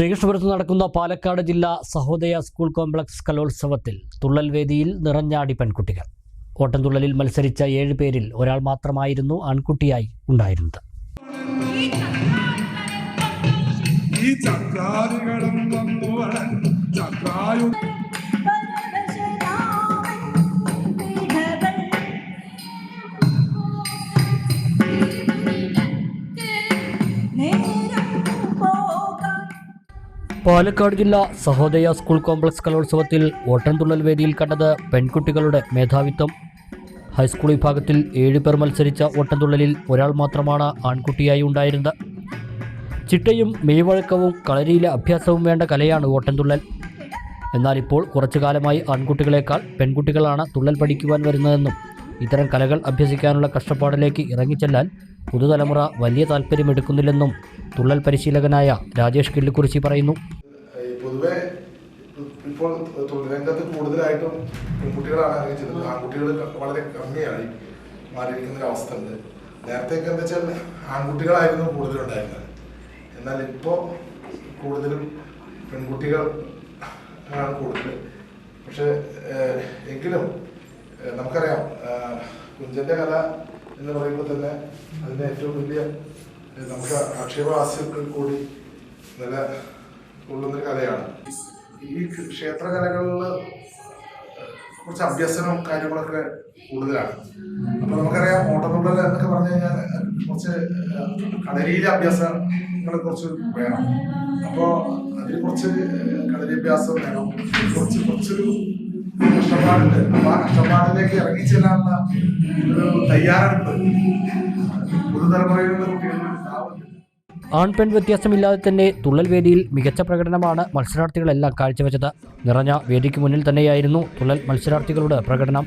ശ്രീകൃഷ്ണപുരത്ത് നടക്കുന്ന പാലക്കാട് ജില്ലാ Sahodaya school complex കലോത്സവത്തിൽ തുള്ളൽ വേദിയിൽ നിറഞ്ഞാടി പെൺകുട്ടികൾ. ഓട്ടംതുള്ളലിൽ മത്സരിച്ച ഏഴ് പേരിൽ ഒരാൾ മാത്രമായിരുന്നു ആൺകുട്ടിയായി ഉണ്ടായിരുന്നത്. ഈ വന്നു വളൻ പാലക്കാട് ജില്ല സഹോദയ സ്കൂൾ കോംപ്ലക്സ് കലോത്സവത്തിൽ ഓട്ടംതുള്ളൽ വേദിയിൽ കണ്ടത് പെൺകുട്ടികളുടെ മേധാവിത്വം. ഹൈസ്കൂൾ വിഭാഗത്തിൽ ഏഴുപേർ മത്സരിച്ച ഓട്ടംതുള്ളലിൽ ഒരാൾ മാത്രമാണ് ആൺകുട്ടിയായി ഉണ്ടായിരുന്നത്. ചിട്ടയും മെയ്വഴക്കവും കളരിയിലെ അഭ്യാസവും വേണ്ട കലയാണ് ഓട്ടംതുള്ളൽ. എന്നാൽ ഇപ്പോൾ കുറച്ചു കാലമായി ആൺകുട്ടികളെക്കാൾ പെൺകുട്ടികളാണ് തുള്ളൽ പഠിക്കുവാൻ വരുന്നതെന്നും ഇത്തരം കലകൾ അഭ്യസിക്കാനുള്ള കഷ്ടപ്പാടിലേക്ക് ഇറങ്ങിച്ചെല്ലാൻ പുതുതലമുറ വലിയ താല്പര്യമെടുക്കുന്നില്ലെന്നും തുള്ളൽ പരിശീലകനായ രാജേഷ് കിള്ളിക്കുറിച്ചി പറയുന്നു. പൊതുവെ ഇപ്പോൾ രംഗത്ത് കൂടുതലായിട്ടും പെൺകുട്ടികളാണ് ഇറങ്ങിച്ചത് ആൺകുട്ടികൾ വളരെ കമ്മിയായി മാറിയിരിക്കുന്ന ഒരു അവസ്ഥ ഉണ്ട് നേരത്തെയൊക്കെ എന്താ വെച്ചാൽ ആൺകുട്ടികളായിരുന്നു കൂടുതലുണ്ടായിരുന്നത്. എന്നാൽ ഇപ്പോൾ കൂടുതലും പെൺകുട്ടികൾ ആണ് കൂടുതൽ. പക്ഷേ എങ്കിലും നമുക്കറിയാം കുഞ്ചന്റെ കല എന്ന് പറയുമ്പോൾ തന്നെ അതിന് ഏറ്റവും വലിയ നമുക്ക് ആക്ഷേപഹാസ്യത്തിൽ കൂടി നില കൊള്ളുന്നൊരു കലയാണ്. ഈ ക്ഷേത്രകലകളിൽ കുറച്ച് അഭ്യസനവും കാര്യങ്ങളൊക്കെ കൂടുതലാണ്. അപ്പൊ നമുക്കറിയാം ഓട്ടത്തുള്ളൽ എന്നൊക്കെ പറഞ്ഞു കഴിഞ്ഞാൽ കുറച്ച് കളരിയിലെ അഭ്യാസങ്ങളെ കുറച്ച് വേണം. അപ്പോ അതിൽ കുറച്ച് കളരി അഭ്യാസം വേണം. കഷ്ടപ്പാടുണ്ട്. അപ്പൊ ആ കഷ്ടപ്പാടിലേക്ക് ഇറങ്ങിച്ചെല്ലാനുള്ള ഒരു തയ്യാറെടുപ്പ് പുതുതലമുറയിലുള്ള കുട്ടികളിൽ ഉണ്ടാവുന്നുണ്ട്. ആൺ പെൺ വ്യത്യാസമില്ലാതെ തന്നെ തുള്ളൽ വേദിയിൽ മികച്ച പ്രകടനമാണ് മത്സരാർത്ഥികളെല്ലാം കാഴ്ചവെച്ചത്. നിറഞ്ഞ വേദിക്ക് മുന്നിൽ തന്നെയായിരുന്നു തുള്ളൽ മത്സരാർത്ഥികളുടെ പ്രകടനം.